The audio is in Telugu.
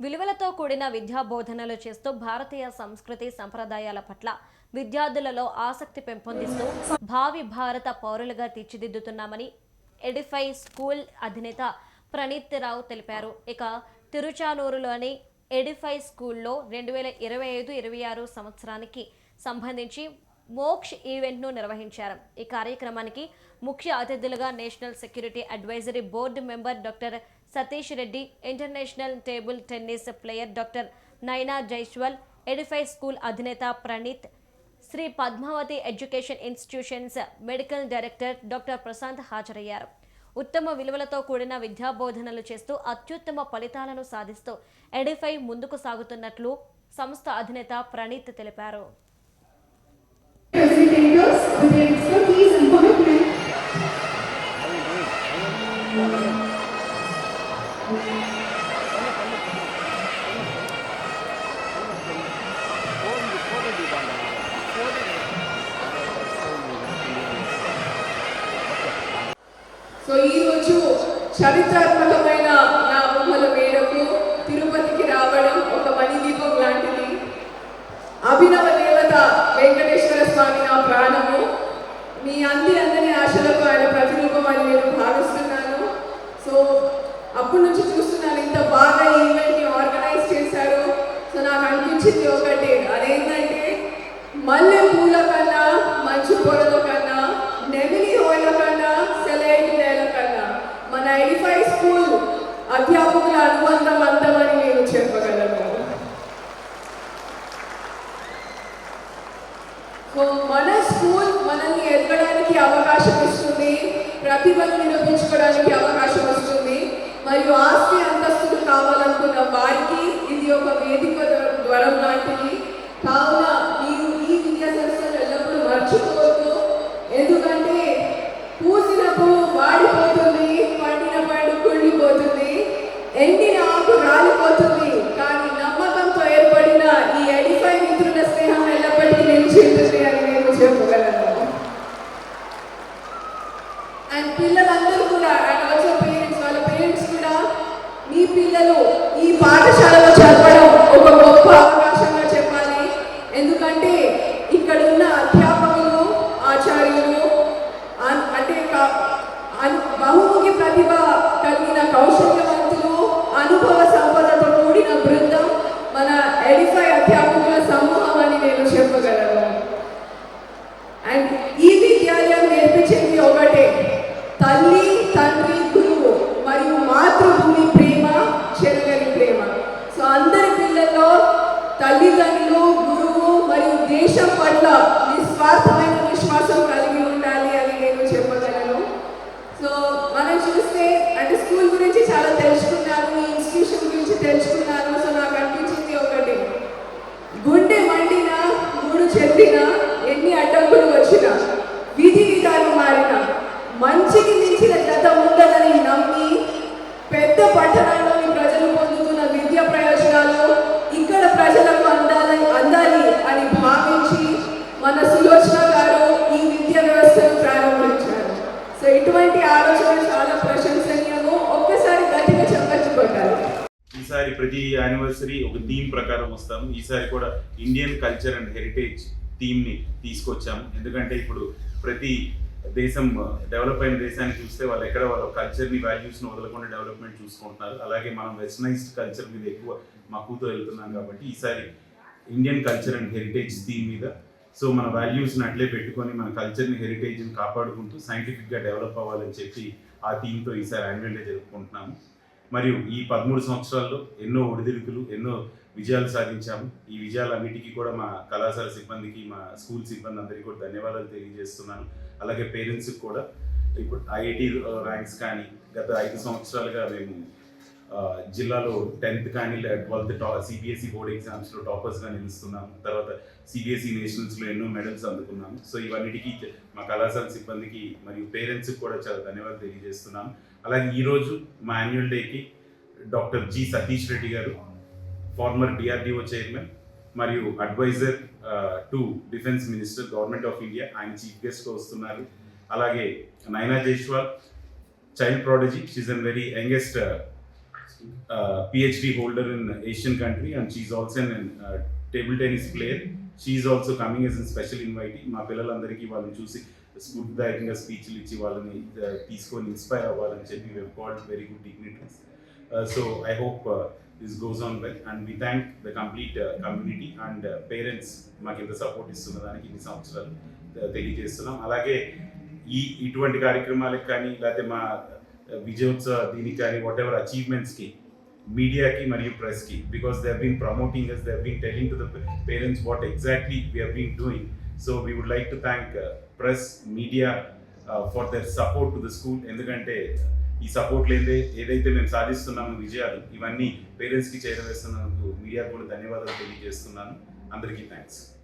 విలువలతో కూడిన విద్యా బోధనలు చేస్తూ భారతీయ సంస్కృతి సంప్రదాయాల పట్ల విద్యార్థులలో ఆసక్తి పెంపొందిస్తూ భావి భారత పౌరులుగా తీర్చిదిద్దుతున్నామని ఎడిఫై స్కూల్ అధినేత ప్రణీత్ రావు తెలిపారు. ఇక తిరుచానూరులోని ఎడిఫై స్కూల్లో రెండు వేల ఇరవై ఐదు ఇరవై ఆరు సంవత్సరానికి సంబంధించి మోక్ష్ ఈవెంట్ను నిర్వహించారు. ఈ కార్యక్రమానికి ముఖ్య అతిథులుగా national security advisory board member doctor Satish Reddy international table tennis player doctor Naina Jaiswal Edify school అధినేత Praneeth Sri Padmavathi education institutions medical director doctor Prashant హాజరయ్యారు ఉత్తమ విలువలతో కూడిన విద్యాబోధనలు చేస్తూ అత్యుత్తమ ఫలితాలను సాధిస్తూ ఎడిఫై ముందుకు సాగుతున్నట్లు సంస్థ అధినేత ప్రణీత్ తెలిపారు Thank you. సో ఈరోజు చరిత్రాత్మకమైన నా ఊహల మేరకు తిరుపతికి రావడం ఒక మణిదీపం లాంటిది. అభినవ దేవత వెంకటేశ్వర స్వామి నా ప్రాణము. మీ అందరి అందరి ఆశలకు ఆయన ప్రతిరూపం అని నేను భావిస్తున్నాను. సో అప్పటి నుంచి చూస్తున్నాను ఇంత బాగా ఈవెంట్ని ఆర్గనైజ్ చేశారు. సో నాకు అనిపించింది ఒకటి అదేంటంటే మల్లె పూల కన్నా మంచి పొడల కన్నా నెమిలి హోయల కన్నా సెలైట్ నేల కన్నా మన ఎడిఫై స్కూల్ అధ్యాపకుల అనుబంధం అందమని నేను చెప్పగలను సో మన స్కూల్ మనల్ని ఎదగడానికి అవకాశం ఇస్తుంది. ప్రతిభను నిరూపించుకోవడానికి అవకాశం ఇస్తుంది మరియు ఆస్తి అంతస్తులు కావాలనుకున్న వారికి పిల్లలందరూ కూడా అండ్ ఆల్సో పేరెంట్స్ వాళ్ళ పేరెంట్స్ కూడా మీ పిల్లలు ఈ పాఠశాలలో చదవడం ఒక గొప్ప అవకాశంగా చెప్పాలి. ఎందుకంటే దేశం నిస్వార్థమైన విశ్వాసం కలిగి ఉండాలి అని నేను చెప్పగలను. సో మనం చూస్తే అంటే స్కూల్ గురించి చాలా తెలుసుకున్నాను ఈ ఇన్స్టిట్యూషన్ గురించి తెలుసుకున్నాను. సో నాకు అనిపించింది ఒకటి. గుండె వండినా మూడు చెల్లిన ఎన్ని అడ్డంకులు వచ్చినా విధి విధాలు మారిన మంచికి మించిన గత ఉండదని నమ్మి పెద్ద పట్టణ ఎటువంటి ఆలోచన చాలా ప్రశంసనీయము. ఒక్కసారి గట్టిగా చెప్పచ్చు కొట్టాలి. ఈసారి ప్రతి యానివర్సరీ ఒక థీమ్ ప్రకారం వస్తాము. ఈసారి కూడా ఇండియన్ కల్చర్ అండ్ హెరిటేజ్ థీమ్ని తీసుకొచ్చాము. ఎందుకంటే ఇప్పుడు ప్రతి దేశం డెవలప్ అయిన దేశాన్ని చూస్తే వాళ్ళు ఎక్కడ వాళ్ళ కల్చర్ని వాల్యూస్ని వదలకుండా డెవలప్మెంట్ చూసుకుంటున్నారు. అలాగే మనం వెస్టర్నైజ్డ్ కల్చర్ మీద ఎక్కువ మక్కువతో వెళ్తున్నాం కాబట్టి ఈసారి Indian culture and heritage theme మీద సో మన వాల్యూస్ని అట్లే పెట్టుకొని మన కల్చర్ని హెరిటేజ్ని కాపాడుకుంటూ సైంటిఫిక్గా డెవలప్ అవ్వాలని చెప్పి ఆ థీమ్తో ఈసారి యాన్యువల్ డే జరుపుకుంటున్నాము. మరియు ఈ పదమూడు సంవత్సరాల్లో ఎన్నో ఒడిదుడుకులు ఎన్నో విజయాలు సాధించాము. ఈ విజయాలన్నిటికీ కూడా మా కళాశాల సిబ్బందికి మా స్కూల్ సిబ్బంది అందరికీ కూడా ధన్యవాదాలు తెలియజేస్తున్నాను. అలాగే పేరెంట్స్కి కూడా ఇప్పుడు ఐఐటి uh, ర్యాంక్స్ కానీ గత ఐదు సంవత్సరాలుగా మేము జిల్లాలో టెన్త్ కానీ ట్వెల్త్ టా సిబిఎస్ఈ బోర్డ్ ఎగ్జామ్స్లో టాపర్స్గా నిలుస్తున్నాము. తర్వాత సిబిఎస్ఈ నేషనల్స్లో ఎన్నో మెడల్స్ అందుకున్నాము సో ఇవన్నిటికీ మా కళాశాల సిబ్బందికి మరియు పేరెంట్స్కి కూడా చాలా ధన్యవాదాలు తెలియజేస్తున్నాను అలాగే ఈరోజు మా యాన్యువల్ డేకి డాక్టర్ జి సతీష్ రెడ్డి గారు ఫార్మర్ డిఆర్డిఓ చైర్మన్ మరియు advisor to defence minister government of India ఆయన చీఫ్ గెస్ట్గా వస్తున్నారు. అలాగే Naina Jaiswal child prodigy she's an very youngest uh, PhD holder in Asian country, and she's also an uh, table tennis player. She's also coming as a special invitee. మా పిల్లలందరికీ వాళ్ళని చూసి స్ఫూర్తిదాయకంగా స్పీచ్లు ఇచ్చి వాళ్ళని uh, తీసుకొని ఇన్స్పైర్ అవ్వాలని చెప్పి we called very good dignities so I hope this goes on well and we thank the complete community and parents మాకు ఎంత సపోర్ట్ ఇస్తున్న దానికి ఇన్ని సంవత్సరాలు uh, తెలియజేస్తున్నాం అలాగే ఈ ఇటువంటి కార్యక్రమాలకు కానీ లేకపోతే మా విజయోత్సవ దీనికి కానీ వాట్ ఎవర్ అచీవ్మెంట్స్కి మీడియాకి మరియు ప్రెస్కి because they been promoting us they been telling to the parents what exactly we been doing so we would like to thank press media for their support to the school ఎందుకంటే ఈ సపోర్ట్ లేదే ఏదైతే మేము సాధిస్తున్నామో విజయాలు ఇవన్నీ పేరెంట్స్కి చేరవేస్తున్నందుకు మీడియా కూడా ధన్యవాదాలు తెలియజేస్తున్నాను. అందరికీ థ్యాంక్స్